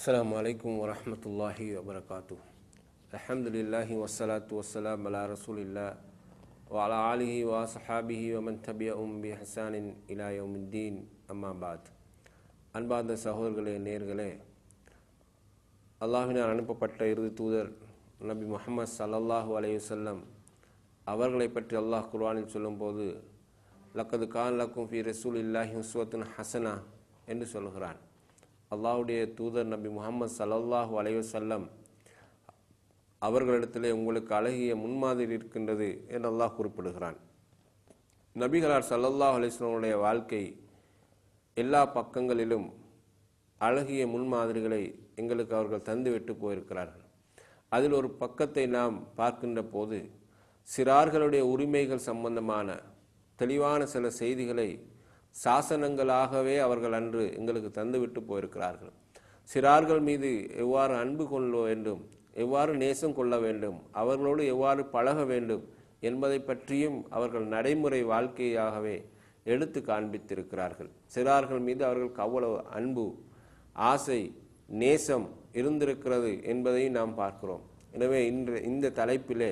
السلام عليكم ورحمة الله وبركاته الحمد لله والصلاة والسلام على رسول الله وعلى آله وصحابه ومن تبعهم بإحسان إلى يوم الدين أما بعد அன்பார்ந்த சகோதரர்களே நேர்களே அல்லாஹினால் அனுப்பப்பட்ட இறுதி தூதர் நபி முஹம்மது ஸல்லல்லாஹு அலைஹி வஸல்லம் அவர்களை பற்றி அல்லாஹ் குர்ஆனில் சொல்லும்போது லக்கது கான் லக்கும் ஃபி ரசூல் இல்லாஹி உஸ்வத்துன் ஹசனா என்று சொல்கிறான் அல்லாவுடைய தூதர் நபி முகமது சல்லாஹூ அலைவசல்லம் அவர்களிடத்திலே உங்களுக்கு அழகிய முன்மாதிரி இருக்கின்றது என்று அல்லாஹ் குறிப்பிடுகிறான். நபிகளார் சல்லல்லாஹ் அலிஸ்லமுடைய வாழ்க்கை எல்லா பக்கங்களிலும் அழகிய முன்மாதிரிகளை எங்களுக்கு அவர்கள் தந்துவிட்டு போயிருக்கிறார்கள். அதில் ஒரு பக்கத்தை நாம் பார்க்கின்ற போது சிறார்களுடைய உரிமைகள் சம்பந்தமான தெளிவான சில செய்திகளை சாசனங்களாகவே அவர்கள் அன்று எங்களுக்கு தந்துவிட்டு போயிருக்கிறார்கள். சிறார்கள் மீது எவ்வாறு அன்பு கொள்ள வேண்டும்? எவ்வாறு நேசம் கொள்ள வேண்டும்? அவர்களோடு எவ்வாறு பழக வேண்டும்? என்பதை பற்றியும் அவர்கள் நடைமுறை வாழ்க்கையாகவே எடுத்து காண்பித்திருக்கிறார்கள். சிறார்கள் மீது அவர்களுக்கு அவ்வளவு அன்பு ஆசை நேசம் இருந்திருக்கிறது என்பதையும் நாம் பார்க்கிறோம். எனவே இன்று இந்த தலைப்பிலே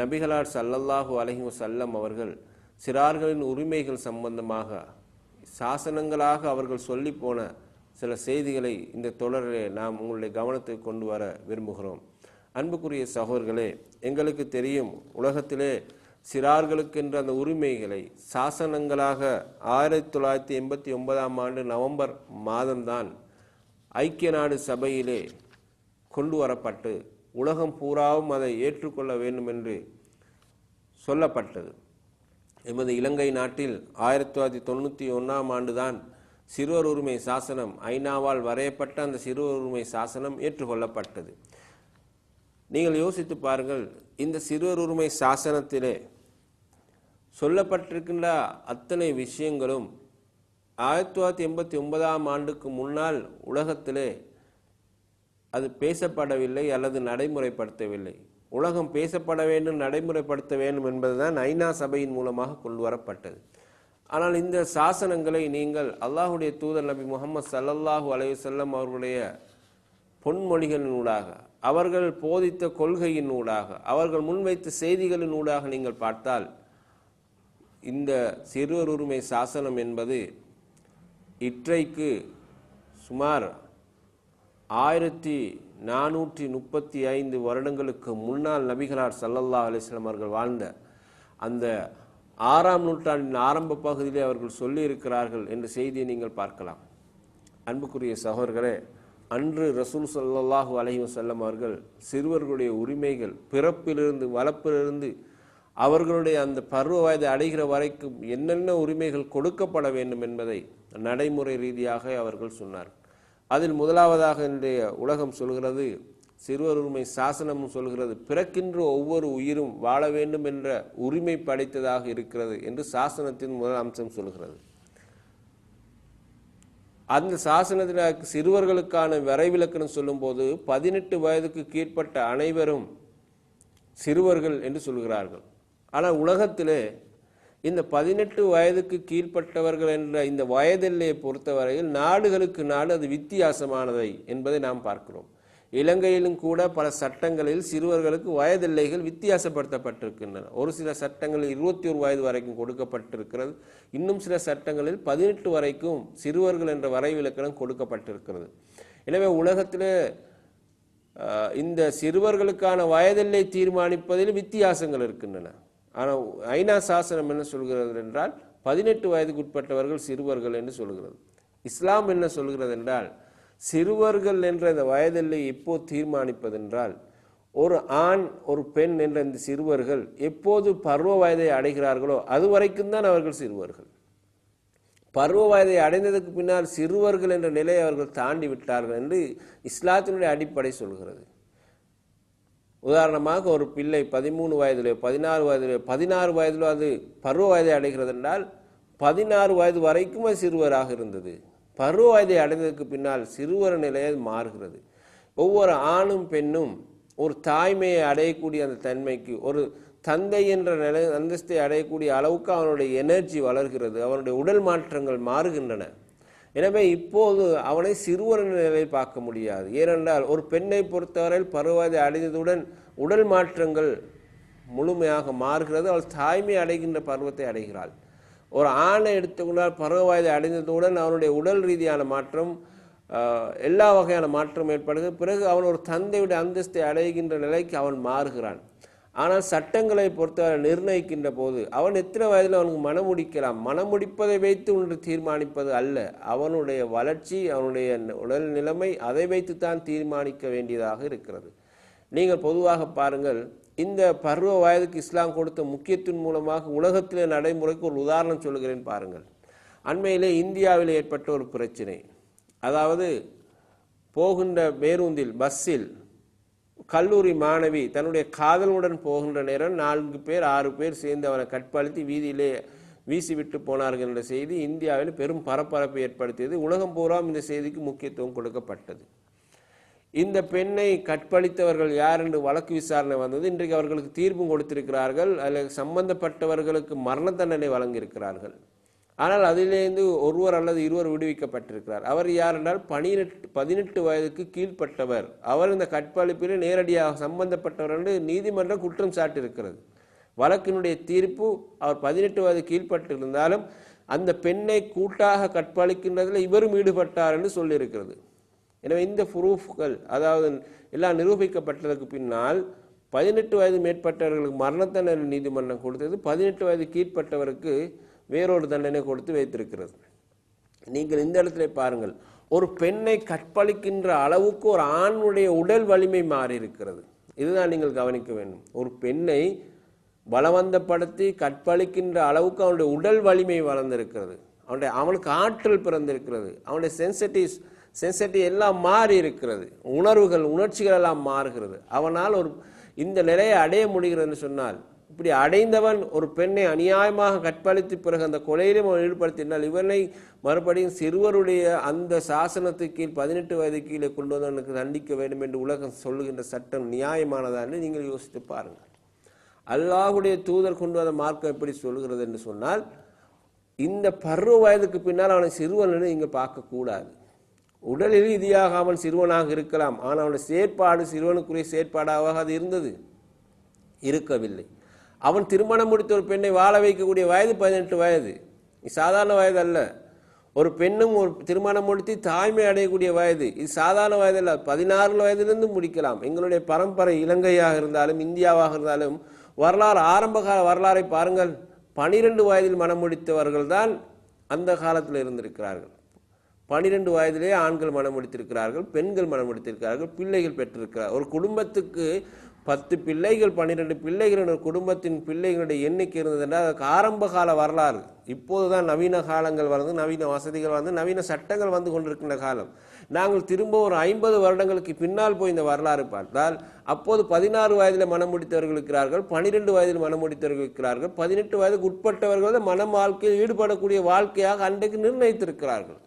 நபிகளார் சல்லல்லாஹு அலைஹி வஸல்லம் அவர்கள் சிறார்களின் உரிமைகள் சம்பந்தமாக சாசனங்களாக அவர்கள் சொல்லி போன சில செய்திகளை இந்த தொடரிலே நாம் உங்களுடைய கவனத்தை கொண்டு வர விரும்புகிறோம். அன்புக்குரிய சகோதர்களே எங்களுக்கு தெரியும் உலகத்திலே சிறார்களுக்கென்ற அந்த உரிமைகளை சாசனங்களாக ஆயிரத்தி தொள்ளாயிரத்தி எண்பத்தி ஒன்பதாம் ஆண்டு நவம்பர் மாதம்தான் ஐக்கிய நாடு சபையிலே கொண்டு வரப்பட்டு உலகம் பூராவும் அதை ஏற்றுக்கொள்ள வேண்டும் என்று சொல்லப்பட்டது. எமது இலங்கை நாட்டில் ஆயிரத்தி தொள்ளாயிரத்தி தொண்ணூற்றி ஒன்றாம் ஆண்டுதான் சிறுவர் உரிமை சாசனம் ஐநாவால் வரையப்பட்ட அந்த சிறுவர் உரிமை சாசனம் ஏற்றுக்கொள்ளப்பட்டது. நீங்கள் யோசித்து பாருங்கள் இந்த சிறுவர் உரிமை சாசனத்திலே சொல்லப்பட்டிருக்கின்ற அத்தனை விஷயங்களும் ஆயிரத்தி தொள்ளாயிரத்தி எண்பத்தி ஒன்பதாம் ஆண்டுக்கு முன்னால் உலகத்திலே அது பேசப்படவில்லை அல்லது நடைமுறைப்படுத்தவில்லை. உலகம் பேசப்பட வேண்டும் நடைமுறைப்படுத்த வேண்டும் என்பதுதான் ஐநா சபையின் மூலமாக கொண்டு வரப்பட்டது. ஆனால் இந்த சாசனங்களை நீங்கள் அல்லாஹுடைய தூதர் நபி முகமது சல்லல்லாஹு அலையுசல்லம் அவர்களுடைய பொன்மொழிகளின் ஊடாக அவர்கள் போதித்த கொள்கையின் ஊடாக அவர்கள் முன்வைத்த செய்திகளின் ஊடாக நீங்கள் பார்த்தால் இந்த சிறுவர் உரிமை சாசனம் என்பது இற்றைக்கு சுமார் ஆயிரத்தி நானூற்றி முப்பத்தி ஐந்து வருடங்களுக்கு முன்னால் நபிகளார் சல்லல்லா அலிஸ்லாம் அவர்கள் வாழ்ந்த அந்த ஆறாம் நூற்றாண்டின் ஆரம்ப பகுதியிலே அவர்கள் சொல்லியிருக்கிறார்கள் என்ற செய்தியை நீங்கள் பார்க்கலாம். அன்புக்குரிய சகோதரர்களே அன்று ரசூல் சல்லாஹூ அலஹி வசல்லம் அவர்கள் சிறுவர்களுடைய உரிமைகள் பிறப்பிலிருந்து வளப்பிலிருந்து அவர்களுடைய அந்த பருவ வயதை அடைகிற வரைக்கும் என்னென்ன உரிமைகள் கொடுக்கப்பட வேண்டும் என்பதை நடைமுறை ரீதியாக அவர்கள் சொன்னார்கள். அதில் முதலாவதாக இன்றைய உலகம் சொல்கிறது சிறுவர் உரிமை சாசனமும் சொல்கிறது பிறக்கின்ற ஒவ்வொரு உயிரும் வாழ வேண்டும் என்ற உரிமை படைத்ததாக இருக்கிறது என்று சாசனத்தின் முதல் அம்சம் சொல்கிறது. அந்த சாசனத்தில் சிறுவர்களுக்கான வரைவிலக்கணம் சொல்லும்போது பதினெட்டு வயதுக்கு கீழ்ப்பட்ட அனைவரும் சிறுவர்கள் என்று சொல்கிறார்கள். ஆனால் உலகத்திலே இந்த பதினெட்டு வயதுக்கு கீழ்ப்பட்டவர்கள் என்ற இந்த வயதெல்லையை பொறுத்தவரையில் நாடுகளுக்கு நாடு அது வித்தியாசமானதை என்பதை நாம் பார்க்கிறோம். இலங்கையிலும் கூட பல சட்டங்களில் சிறுவர்களுக்கு வயதெல்லைகள் வித்தியாசப்படுத்தப்பட்டிருக்கின்றன. ஒரு சில சட்டங்களில் இருபத்தி ஒரு வயது வரைக்கும் கொடுக்கப்பட்டிருக்கிறது. இன்னும் சில சட்டங்களில் பதினெட்டு வரைக்கும் சிறுவர்கள் என்ற வரைவிலக்கணம் கொடுக்கப்பட்டிருக்கிறது. எனவே உலகத்திலே இந்த சிறுவர்களுக்கான வயதெல்லை தீர்மானிப்பதில் வித்தியாசங்கள் இருக்கின்றன. ஆனால் ஐநா சாசனம் என்ன சொல்கிறது என்றால் பதினெட்டு வயதுக்கு உட்பட்டவர்கள் சிறுவர்கள் என்று சொல்கிறது. இஸ்லாம் என்ன சொல்கிறது என்றால் சிறுவர்கள் என்ற இந்த வயதில்லை எப்போ தீர்மானிப்பதென்றால் ஒரு ஆண் ஒரு பெண் என்ற இந்த சிறுவர்கள் எப்போது பருவ வயதை அடைகிறார்களோ அது வரைக்கும் தான் அவர்கள் சிறுவர்கள். பருவ வயதை அடைந்ததுக்கு பின்னால் சிறுவர்கள் என்ற நிலையை அவர்கள் தாண்டி விட்டார்கள் என்று இஸ்லாத்தினுடைய அடிப்படை சொல்கிறது. உதாரணமாக ஒரு பிள்ளை பதிமூணு வயதிலே பதினாறு வயதிலே பதினாறு வயதிலோ அது பருவ வயதை அடைகிறது என்றால் பதினாறு வயது வரைக்கும் அது சிறுவராக இருந்தது. பருவ வயதை அடைந்ததுக்கு பின்னால் சிறுவர் நிலையை மாறுகிறது. ஒவ்வொரு ஆணும் பெண்ணும் ஒரு தாய்மையை அடையக்கூடிய அந்த தன்மைக்கு ஒரு தந்தை என்ற நிலை அந்தஸ்தை அடையக்கூடிய அளவுக்கு அவனுடைய எனர்ஜி வளர்கிறது அவனுடைய உடல் மாற்றங்கள் மாறுகின்றன. எனவே இப்போது அவனை சிறுவர் நிலையில் பார்க்க முடியாது. ஏனென்றால் ஒரு பெண்ணை பொறுத்தவரையில் பருவதை அடைந்ததுடன் உடல் மாற்றங்கள் முழுமையாக மாறுகிறது. அவள் தாய்மை அடைகின்ற பருவத்தை அடைகிறாள். ஒரு ஆணை எடுத்துக்கொண்டால் பருவ வயதை அடைந்ததுடன் அவனுடைய உடல் ரீதியான மாற்றம் எல்லா வகையான மாற்றம் ஏற்படுகிறது. பிறகு அவன் ஒரு தந்தையுடைய அந்தஸ்தை அடைகின்ற நிலைக்கு அவன் மாறுகிறான். ஆனால் சட்டங்களை பொறுத்தவரை நிர்ணயிக்கின்ற போது அவன் எத்தனை வயதில் அவனுக்கு மனம் முடிக்கலாம் மனம் முடிப்பதை வைத்து ஒன்று தீர்மானிப்பது அல்ல. அவனுடைய வளர்ச்சி அவனுடைய உடல் நிலைமை அதை வைத்துத்தான் தீர்மானிக்க வேண்டியதாக இருக்கிறது. நீங்கள் பொதுவாக பாருங்கள் இந்த பருவ வயதுக்கு இஸ்லாம் கொடுத்த முக்கியத்தின் மூலமாக உலகத்திலே நடைமுறைக்கு ஒரு உதாரணம் சொல்லுகிறேன் பாருங்கள். அண்மையிலே இந்தியாவில் ஏற்பட்ட ஒரு பிரச்சனை. அதாவது போகின்ற பேருந்தில் பஸ்ஸில் கல்லூரி மாணவி தன்னுடைய காதலுடன் போகின்ற நேரம் நான்கு பேர் ஆறு பேர் சேர்ந்து அவனை கற்பழித்து வீதியிலே வீசிவிட்டு போனார்கள் என்ற செய்தி இந்தியாவில் பெரும் பரபரப்பை ஏற்படுத்தியது. உலகம் பூராம் இந்த செய்திக்கு முக்கியத்துவம் கொடுக்கப்பட்டது. இந்த பெண்ணை கற்பழித்தவர்கள் யார் என்று வழக்கு விசாரணை வந்தது. இன்றைக்கு அவர்களுக்கு தீர்ப்பும் கொடுத்திருக்கிறார்கள். அதில் சம்பந்தப்பட்டவர்களுக்கு மரண தண்டனை வழங்கியிருக்கிறார்கள். ஆனால் அதிலிருந்து ஒருவர் அல்லது இருவர் விடுவிக்கப்பட்டிருக்கிறார். அவர் யார் என்றால் பனிரெட்டு பதினெட்டு வயதுக்கு கீழ்ப்பட்டவர். அவர் இந்த கற்பழிப்பில் நேரடியாக சம்பந்தப்பட்டவர் என்று நீதிமன்றம் குற்றம் சாட்டியிருக்கிறது. வழக்கினுடைய தீர்ப்பு அவர் பதினெட்டு வயது கீழ்ப்பட்டிருந்தாலும் அந்த பெண்ணை கூட்டாக கற்பழிக்கின்றதில் இவரும் ஈடுபட்டார் என்று சொல்லியிருக்கிறது. எனவே இந்த ப்ரூஃப்கள் அதாவது எல்லாம் நிரூபிக்கப்பட்டதற்கு பின்னால் பதினெட்டு வயது மேற்பட்டவர்களுக்கு மரண தண்டனை நீதிமன்றம் கொடுத்தது. பதினெட்டு வயது கீழ்ப்பட்டவருக்கு வேறொரு தண்டனை கொடுத்து வைத்திருக்கிறது. நீங்கள் இந்த இடத்துல பாருங்கள் ஒரு பெண்ணை கற்பழிக்கின்ற அளவுக்கு ஒரு ஆணுடைய உடல் வலிமை மாறி இருக்கிறது இதுதான் நீங்கள் கவனிக்க வேண்டும். ஒரு பெண்ணை பலவந்தப்படுத்தி கற்பழிக்கின்ற அளவுக்கு அவனுடைய உடல் வலிமை வளர்ந்திருக்கிறது. அவனுடைய அவனுக்கு ஆற்றல் பிறந்திருக்கிறது. அவனுடைய சென்சிட்டிவ்ஸ் சென்சிட்டிவ் எல்லாம் மாறி இருக்கிறது உணர்வுகள் உணர்ச்சிகள் எல்லாம் மாறுகிறது. அவனால் ஒரு இந்த நிலையை அடைய முடிகிறதுன்னு சொன்னால் இப்படி அடைந்தவன் ஒரு பெண்ணை அநியாயமாக கற்பழித்து பிறகு அந்த கொலையிலும் அவன் ஈடுபடுத்தினால் இவனை மறுபடியும் சிறுவருடைய அந்த சாசனத்து கீழ் பதினெட்டு வயது கீழே கொண்டு வந்தவனுக்கு தண்டிக்க வேண்டும் என்று உலகம் சொல்லுகின்ற சட்டம் நியாயமானதா என்று நீங்கள் யோசித்து பாருங்கள். அல்லாஹுடைய தூதர் கொண்டு வந்த மார்க்கம் எப்படி சொல்கிறது என்று சொன்னால் இந்த பருவ வயதுக்கு பின்னால் அவனை சிறுவன் இங்கே பார்க்கக்கூடாது. உடலில் இதியாகாமல் சிறுவனாக இருக்கலாம் ஆனால் அவனுடைய செயற்பாடு சிறுவனுக்குரிய செயற்பாடாக அது இருந்தது. இருக்கவில்லை. அவன் திருமணம் முடித்த ஒரு பெண்ணை வாழ வைக்கக்கூடிய வயது பதினெட்டு வயது. இது சாதாரண வயது அல்ல ஒரு பெண்ணும் ஒரு திருமணம் முடித்து தாய்மை அடையக்கூடிய வயது. இது சாதாரண வயது அல்ல பதினாறு வயதிலிருந்து முடிக்கலாம். எங்களுடைய பரம்பரை இலங்கையாக இருந்தாலும் இந்தியாவாக இருந்தாலும் வரலாறு ஆரம்பகால வரலாறை பாருங்கள். பனிரெண்டு வயதில் மனம் முடித்தவர்கள் தான் அந்த காலத்தில் இருந்திருக்கிறார்கள். பனிரெண்டு வயதிலே ஆண்கள் மனம் முடித்திருக்கிறார்கள் பெண்கள் மனம் முடித்திருக்கிறார்கள் பிள்ளைகள் பெற்றிருக்கிறார். ஒரு குடும்பத்துக்கு பத்து பிள்ளைகள் பன்னிரெண்டு பிள்ளைகள் ஒரு குடும்பத்தின் பிள்ளைகளுடைய எண்ணிக்கை இருந்தது என்றால் அதுக்கு ஆரம்ப கால வரலாறு. இப்போதுதான் நவீன காலங்கள் வந்து நவீன வசதிகள் வந்து நவீன சட்டங்கள் வந்து கொண்டிருக்கின்ற காலம். நாங்கள் திரும்ப ஒரு ஐம்பது வருடங்களுக்கு பின்னால் போய் இந்த வரலாறு பார்த்தால் அப்போது பதினாறு வயதில் மனம் முடித்தவர்கள் இருக்கிறார்கள் பனிரெண்டு வயதில் மனம் முடித்தவர்கள் இருக்கிறார்கள் பதினெட்டு வயதுக்கு உட்பட்டவர்கள் மனம் வாழ்க்கையில் ஈடுபடக்கூடிய வாழ்க்கையாக அன்றைக்கு நிர்ணயித்திருக்கிறார்கள்.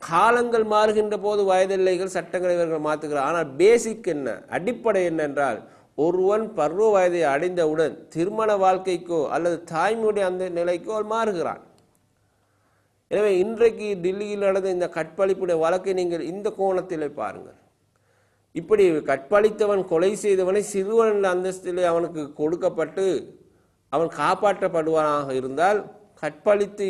காலங்கள் மாறுகின்ற போது வயதில்லைகள் சட்டங்களை இவர்கள் மாற்றுகிறார் ஆனால் பேசிக் என்ன அடிப்படை என்னென்றால் ஒருவன் பருவ வயதை அடைந்தவுடன் திருமண வாழ்க்கைக்கோ அல்லது தாய்மையுடைய அந்த நிலைக்கோ மாறுகிறான். எனவே இன்றைக்கு டில்லியில் நடந்த இந்த கற்பழிப்புடைய வழக்கை நீங்கள் இந்த கோணத்திலே பாருங்கள். இப்படி கற்பழித்தவன் கொலை செய்தவனை சிறுவன் அந்தஸ்திலே அவனுக்கு கொடுக்கப்பட்டு அவன் காப்பாற்றப்படுவானாக இருந்தால் கற்பழித்து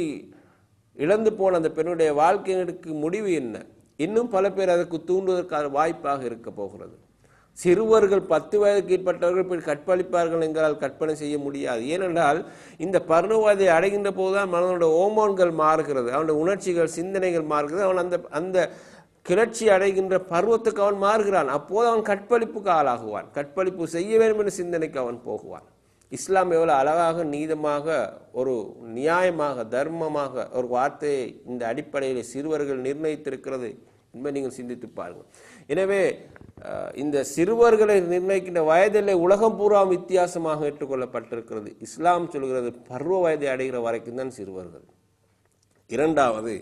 இழந்து போன அந்த பெண்ணுடைய வாழ்க்கையினருக்கு முடிவு என்ன? இன்னும் பல பேர் அதற்கு தூண்டுவதற்கான வாய்ப்பாக இருக்க போகிறது. சிறுவர்கள் பத்து வயதுக்கு கீழ்ப்பட்டவர்கள் போய் கற்பழிப்பார்கள் எங்களால் கற்பனை செய்ய முடியாது. ஏனென்றால் இந்த பருவவயதை அடைகின்ற போதுதான் மனதோட ஓமோன்கள் மாறுகிறது. அவனுடைய உணர்ச்சிகள் சிந்தனைகள் மாறுகிறது. அவன் அந்த அந்த கிளர்ச்சி அடைகின்ற பருவத்துக்கு அவன் மாறுகிறான். அப்போது அவன் கற்பழிப்புக்கு ஆளாகுவான். கற்பழிப்பு செய்ய வேண்டும் என்ற சிந்தனைக்கு அவன் போகுவான். இஸ்லாம் எவ்வளோ அழகாக நீதமாக ஒரு நியாயமாக தர்மமாக ஒரு வார்த்தையை இந்த அடிப்படையில் சிறுவர்கள் நிர்ணயித்திருக்கிறது. என்பதை நீங்கள் சிந்தித்து பாருங்கள். எனவே இந்த சிறுவர்களை நிர்ணயிக்கின்ற வயதிலே உலகம் பூரா வித்தியாசமாக ஏற்றுக்கொள்ளப்பட்டிருக்கிறது. இஸ்லாம் சொல்கிறது பருவ வயதை அடைகிற வரைக்கும் தான் சிறுவர்கள். இரண்டாவது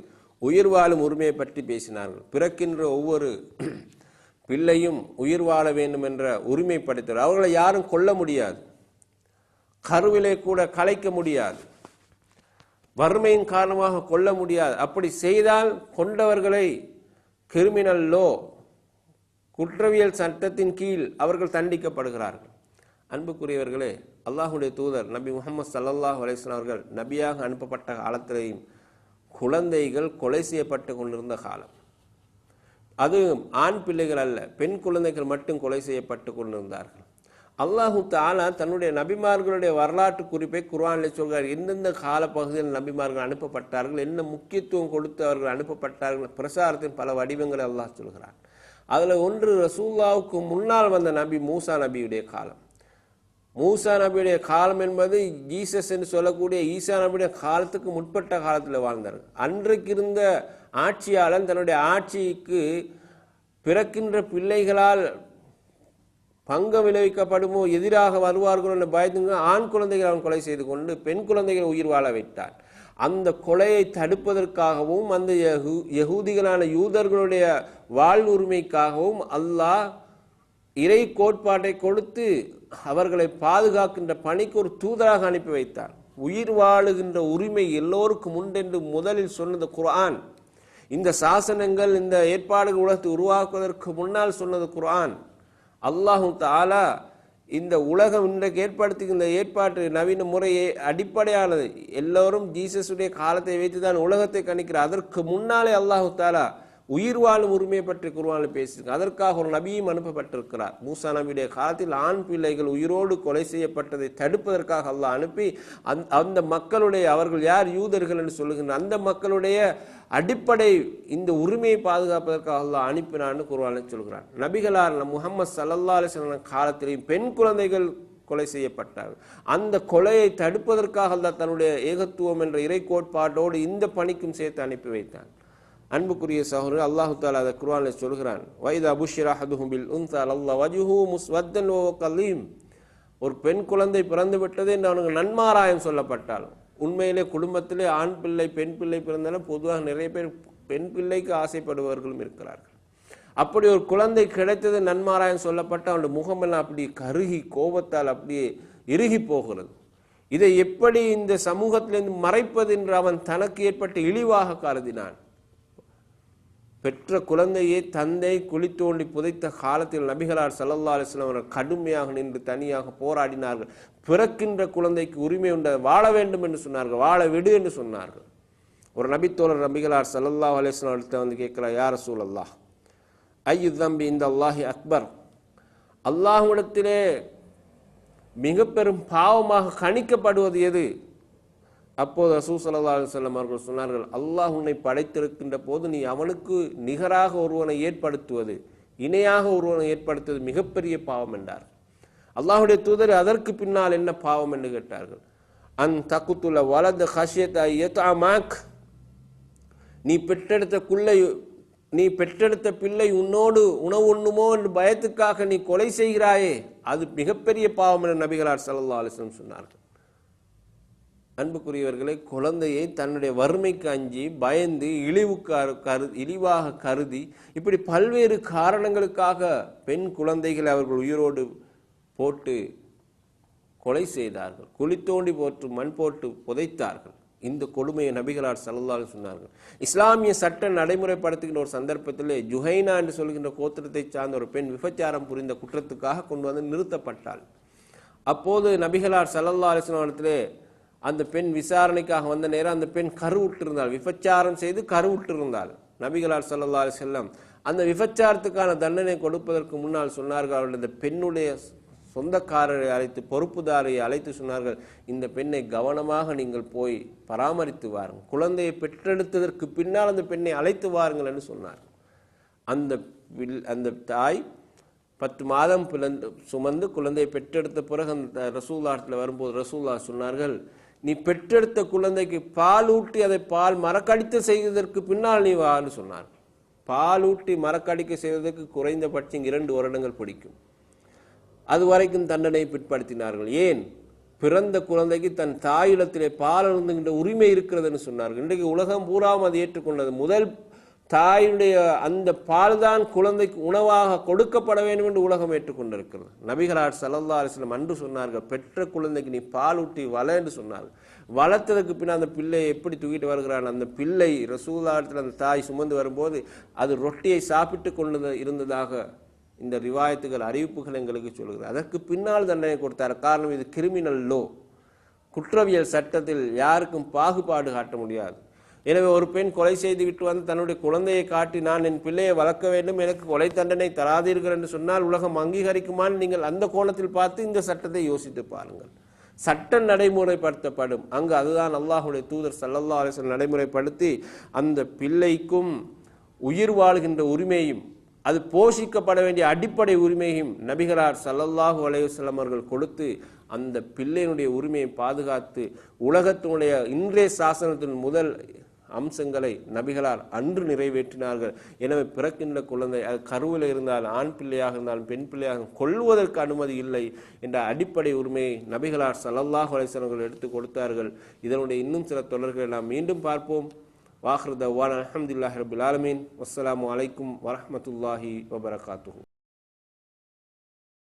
உயிர் வாழும் உரிமையை பற்றி பேசினார்கள். பிறக்கின்ற ஒவ்வொரு பிள்ளையும் உயிர் வாழ வேண்டும் என்ற உரிமை படைத்தவர் அவர்களை யாரும் கொல்ல முடியாது. கருவிலே கூட கலைக்க முடியாது. வறுமையின் காரணமாக கொல்ல முடியாது. அப்படி செய்தால் கொண்டவர்களை கிரிமினல் லோ குற்றவியல் சட்டத்தின் கீழ் அவர்கள் தண்டிக்கப்படுகிறார்கள். அன்புக்குரியவர்களே அல்லாஹுடைய தூதர் நபி முகமது சல்லல்லாஹு அலைஹிஸ்ஸலாம் அவர்கள் நபியாக அனுப்பப்பட்ட காலத்திலேயும் குழந்தைகள் கொலை செய்யப்பட்டு கொண்டிருந்த காலம். அது ஆண் பிள்ளைகள் அல்ல பெண் குழந்தைகள் மட்டும் கொலை செய்யப்பட்டு கொண்டிருந்தார்கள். அல்லாஹு தாலா தன்னுடைய நபிமார்களுடைய வரலாற்று குறிப்பை குர்ஆனில் சொல்கிறார் எந்தெந்த காலப்பகுதியில் நபிமார்கள் அனுப்பப்பட்டார்கள்? என்ன முக்கியத்துவம் கொடுத்து அவர்கள் அனுப்பப்பட்டார்கள்? பிரசாரத்தின் பல வடிவங்களை அல்லாஹ் சொல்கிறார் அதில் ஒன்று ரசூல்லாவுக்கு முன்னால் வந்த நபி மூசா நபியுடைய காலம். மூசா நபியுடைய காலம் என்பது ஜீசஸ் என்று சொல்லக்கூடிய ஈசா நபியுடைய காலத்துக்கு முற்பட்ட காலத்தில் வாழ்ந்தார்கள். அன்றைக்கு இருந்த ஆட்சியாளன் தன்னுடைய ஆட்சிக்கு பிறக்கின்ற பிள்ளைகளால் பங்கம் விளைவிக்கப்படுமோ எதிராக வருவார்கள் என்று பயந்து ஆண் குழந்தைகள் அவன் கொலை செய்து கொண்டு பெண் குழந்தைகள் உயிர் வாழ வைத்தான் அந்த கொலையை தடுப்பதற்காகவும் அந்த யகு- யகூதிகளான யூதர்களுடைய வாழ்வுரிமைக்காகவும் அல்லாஹ் இறை கோட்பாட்டை கொடுத்து அவர்களை பாதுகாக்கின்ற பணிக்கு ஒரு தூதராக அனுப்பி வைத்தார். உயிர் வாழுகின்ற உரிமை எல்லோருக்கும் உண்டென்று முதலில் சொன்னது குர்ஆன். இந்த சாசனங்கள் இந்த ஏற்பாடுகள் உலகத்தை உருவாக்குவதற்கு முன்னால் சொன்னது குர்ஆன். அல்லாஹு தாலா இந்த உலகம் இன்றைக்கு ஏற்படுத்துகின்ற ஏற்பாட்டு நவீன முறையே அடிப்படையானது. எல்லோரும் ஜீசஸுடைய காலத்தை வைத்து தான் உலகத்தை கணிக்கிறார். அதற்கு முன்னாலே அல்லாஹு தாலா உயிர் வாழும் உரிமையை பற்றி குருவானில் பேசியிருக்கு. அதற்காக ஒரு நபியும் அனுப்பப்பட்டிருக்கிறார். மூசா நபியுடைய காலத்தில் ஆண் பிள்ளைகள் உயிரோடு கொலை செய்யப்பட்டதை தடுப்பதற்காக அல்லாஹ் அனுப்பி அந்த அந்த மக்களுடைய அவர்கள் யார் யூதர்கள் என்று சொல்லுகின்ற அந்த மக்களுடைய அடிப்படை இந்த உரிமையை பாதுகாப்பதற்காக அல்லாஹ் அனுப்பினான்னு குருவானில் சொல்கிறார். நபிகளார் முகமது சல்லா அலிஸ்லாம் காலத்திலேயும் பெண் குழந்தைகள் கொலை செய்யப்பட்டார்கள். அந்த கொலையை தடுப்பதற்காக அல்லாஹ் தன்னுடைய ஏகத்துவம் என்ற இறை கோட்பாட்டோடு இந்த பணிக்கும் சேர்த்து அனுப்பி வைத்தான் அன்புக்குரிய சகோதரர் அல்லாஹு தாலா அதை குர்வானில் சொல்கிறான். வைதா அபுஷிரா ஹதுஹுபில் உன்சால் அல்லா வஜுஹு முஸ்வத்தன் ஓ கலீம். ஒரு பெண் குழந்தை பிறந்து விட்டது என்று அவனுக்கு நன்மாராயம் சொல்லப்பட்டால் உண்மையிலே குடும்பத்திலே ஆண் பிள்ளை பெண் பிள்ளை பிறந்தாலும் பொதுவாக நிறைய பேர் பெண் பிள்ளைக்கு ஆசைப்படுபவர்களும் இருக்கிறார்கள். அப்படி ஒரு குழந்தை கிடைத்தது நன்மாராயம் சொல்லப்பட்டு அவனுடைய முகமெல்லாம் அப்படி கருகி கோபத்தால் அப்படியே இறுகி போகிறது. இதை எப்படி இந்த சமூகத்திலிருந்து மறைப்பது என்று அவன் தனக்கு ஏற்பட்ட இழிவாக கருதினான். பெற்ற குழந்தையை தந்தை குழி தோண்டி புதைத்த காலத்தில் நபிகளார் சல்லல்லா அலிஸ்லாம் அவர்கள் கடுமையாக நின்று தனியாக போராடினார்கள். பிறக்கின்ற குழந்தைக்கு உரிமை உண்டு வாழ வேண்டும் என்று சொன்னார்கள். வாழ விடு என்று சொன்னார்கள். ஒரு நபித்தோழர் நபிகளார் சல்லல்லா அலிஸ்லாம் அவர்கிட்ட வந்து கேட்கிறார் யார் ரசூல் அல்லாஹ் ஐயு தம்பி இந்த அல்லாஹி அக்பர்? அல்லாஹ்விடத்திலே மிக பெரும் பாவமாக கணிக்கப்படுவது எது? அப்போது ரசூ சல்லா அலுவலம் அவர்கள் சொன்னார்கள் அல்லாஹ் உன்னை படைத்திருக்கின்ற போது நீ அவனுக்கு நிகராக ஒருவனை ஏற்படுத்துவது இணையாக ஒருவனை ஏற்படுத்துவது மிகப்பெரிய பாவம் என்றார். அல்லாஹுடைய தூதர் அதற்கு பின்னால் என்ன பாவம் என்று கேட்டார்கள். அன் தக்குத்துள்ள வலது ஹஷியத் நீ பெற்றெடுத்த குள்ளை நீ பெற்றெடுத்த பிள்ளை உன்னோடு உணவு உண்ணுமோ என்று பயத்துக்காக நீ கொலை செய்கிறாயே அது மிகப்பெரிய பாவம் என நபிகளார் சல்லா அலிஸ்லம் சொன்னார்கள். அன்புக்குரியவர்களை குழந்தையை தன்னுடைய வறுமைக்கு அஞ்சி பயந்து இழிவு கரு இழிவாக கருதி இப்படி பல்வேறு காரணங்களுக்காக பெண் குழந்தைகளை அவர்கள் உயிரோடு போட்டு கொலை செய்தார்கள். குழி தோண்டி போட்டு மண் போட்டு புதைத்தார்கள். இந்த கொடுமையை நபிகளார் சல்லல்லாஹு சொன்னார்கள். இஸ்லாமிய சட்ட நடைமுறைப்படுத்துகின்ற ஒரு சந்தர்ப்பத்திலே ஜுஹைனா என்று சொல்கின்ற கோத்திரத்தை சார்ந்த ஒரு பெண் விபச்சாரம் புரிந்த குற்றத்துக்காக கொண்டு வந்து நிறுத்தப்பட்டாள். அப்போது நபிகளார் சல்லல்லா அலிஸ்லாமத்திலே அந்த பெண் விசாரணைக்காக வந்த நேரம் அந்த பெண் கருவுற்றிருந்தாள். விபச்சாரம் செய்து கருவுற்றிருந்தாள். நபிகளார் சல்லல்லா செல்லம் அந்த விபச்சாரத்துக்கான தண்டனை கொடுப்பதற்கு முன்னால் சொன்னார்கள் அவர்கள் இந்த பெண்ணுடைய சொந்தக்காரரை அழைத்து பொறுப்புதாரை அழைத்து சொன்னார்கள் இந்த பெண்ணை கவனமாக நீங்கள் போய் பராமரித்து வாருங்கள். குழந்தையை பெற்றெடுத்ததற்கு பின்னால் அந்த பெண்ணை அழைத்து வாருங்கள் என்று சொன்னார் அந்த வில்- அந்த தாய் பத்து மாதம் பிளந்து சுமந்து குழந்தையை பெற்றெடுத்த பிறகு அந்த ரசூல்லாட்டில் வரும்போது ரசூல்லா சொன்னார்கள் நீ பெற்றெடுத்த குழந்தைக்கு பால் ஊட்டி அதை பால் மரக்கடித்து செய்வதற்கு பின்னால் நீ வான்னு சொன்னார். பால் ஊட்டி மரக்கடிக்க செய்வதற்கு குறைந்தபட்சம் இரண்டு வருடங்கள் பிடிக்கும். அது வரைக்கும் தண்டனை பிற்படுத்தினார்கள். ஏன்? பிறந்த குழந்தைக்கு தன் தாயிடத்திலே பால் அருந்துகின்ற உரிமை இருக்கிறதுன்னு சொன்னார்கள். இன்றைக்கு உலகம் பூராவும் அதை ஏற்றுக்கொண்டது. முதல் தாயுடைய அந்த பால் தான் குழந்தைக்கு உணவாக கொடுக்கப்பட வேண்டும் என்று உலகம் ஏற்றுக்கொண்டிருக்கிறது. நபிகராஜ் சல்லா அலிஸ்லம் அன்று சொன்னார்கள் பெற்ற குழந்தைக்கு நீ பால் ஊட்டி வள என்று சொன்னார்கள் வளர்த்ததுக்கு பின்னால் அந்த பிள்ளையை எப்படி தூக்கிட்டு வருகிறான்? அந்த பிள்ளை ரசூலாடத்தில் அந்த தாய் சுமந்து வரும்போது அது ரொட்டியை சாப்பிட்டு கொண்டு இருந்ததாக இந்த ரிவாயத்துகள் அறிவிப்புகள் எங்களுக்கு சொல்கிறது அதற்கு பின்னால் தண்டனை கொடுத்தார். காரணம் இது கிரிமினல் லோ. குற்றவியல் சட்டத்தில் யாருக்கும் பாகுபாடு காட்ட முடியாது. எனவே ஒரு பெண் கொலை செய்து விட்டு வந்து தன்னுடைய குழந்தையை காட்டி நான் என் பிள்ளையை வளர்க்க வேண்டும் எனக்கு கொலை தண்டனை தராதீர்கள் என்று சொன்னால் உலகம் அங்கீகரிக்குமான்னு நீங்கள் அந்த கோணத்தில் பார்த்து இந்த சட்டத்தை யோசித்து பாருங்கள். சட்டம் நடைமுறைப்படுத்தப்படும். அங்கு அதுதான் அல்லாஹுடைய தூதர் சல்லல்லா அலிஸ்வல் நடைமுறைப்படுத்தி அந்த பிள்ளைக்கும் உயிர் வாழ்கின்ற உரிமையும் அது போஷிக்கப்பட வேண்டிய அடிப்படை உரிமையும் நபிகரார் சல்லல்லாஹு அலையுஸ்லம் அவர்கள் கொடுத்து அந்த பிள்ளையினுடைய உரிமையை பாதுகாத்து உலகத்தினுடைய இன்றைய சாசனத்தின் முதல் அம்சங்களை நபிகளார் அன்று நிறைவேற்றினார்கள். எனவே பிறக்கின்ற குழந்தை அது கருவில் இருந்தால் ஆண் பிள்ளையாக இருந்தாலும் பெண் பிள்ளையாக கொள்வதற்கு அனுமதி இல்லை என்ற அடிப்படை உரிமையை நபிகளார் சல்லல்லாஹ் அலைசனர்கள் எடுத்து கொடுத்தார்கள். இதனுடைய இன்னும் சில தொடர்களை நாம் மீண்டும் பார்ப்போம். வாஹ்ரத் அஹமதுல்லாஹ் அலமதுல்லாஹி ரபுல் ஆலமீன். வஸ்ஸலாமு அலைக்கும் வரமத்துல்லாஹி வபரகாத்து